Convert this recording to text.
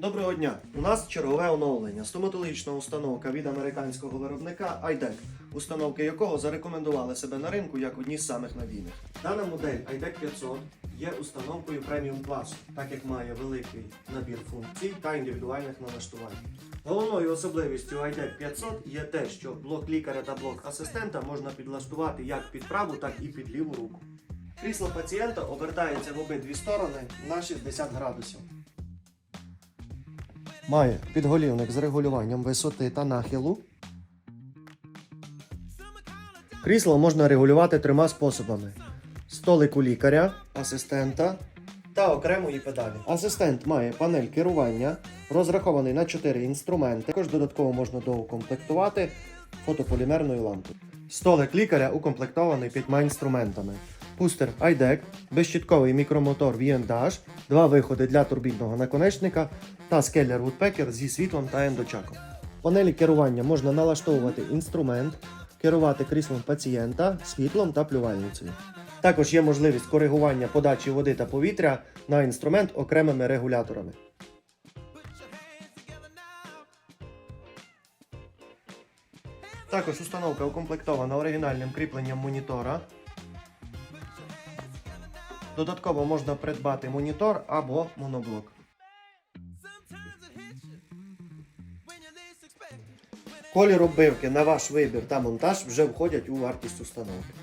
Доброго дня! У нас чергове оновлення. Стоматологічна установка від американського виробника IDEC, установки якого зарекомендували себе на ринку як одні з самих надійних. Дана модель IDEC 500 є установкою преміум класу, так як має великий набір функцій та індивідуальних налаштувань. Головною особливістю IDEC 500 є те, що блок лікаря та блок асистента можна підлаштувати як під праву, так і під ліву руку. Крісло пацієнта обертається в обидві сторони на 60 градусів. Має підголівник з регулюванням висоти та нахилу. Крісло можна регулювати трьома способами: столик у лікаря, асистента та окремої педалі. Асистент має панель керування, розрахований на 4 інструменти. Також додатково можна доукомплектувати фотополімерною лампою. Столик лікаря укомплектований п'ятьма інструментами. Пустер iDeck, безщітковий мікромотор VN-Dash, два виходи для турбінного наконечника та скеллер Woodpecker зі світлом та ендочаком. В панелі керування можна налаштовувати інструмент, керувати кріслом пацієнта, світлом та плювальницею. Також є можливість коригування подачі води та повітря на інструмент окремими регуляторами. Також установка укомплектована оригінальним кріпленням монітора. Додатково можна придбати монітор або моноблок. Колір оббивки на ваш вибір та монтаж вже входять у вартість установки.